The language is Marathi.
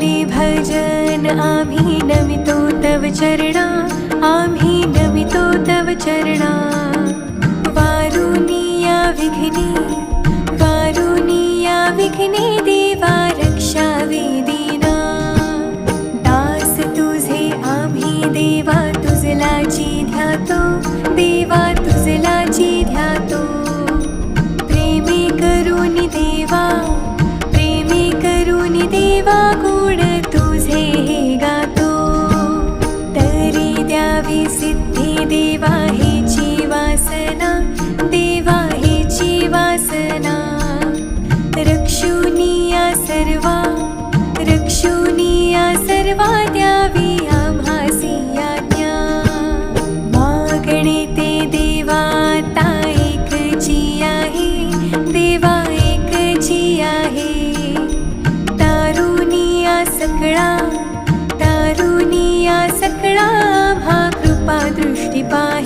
भजन आभी नमितो तव चरणा आमी नमितो तव चरणा। वारुणीया विघ्नी देवाहीची वासना देवाहीची वासना. रक्षुनिया सर्वा रक्षुनिया सर्वा कृपा दृष्टिपा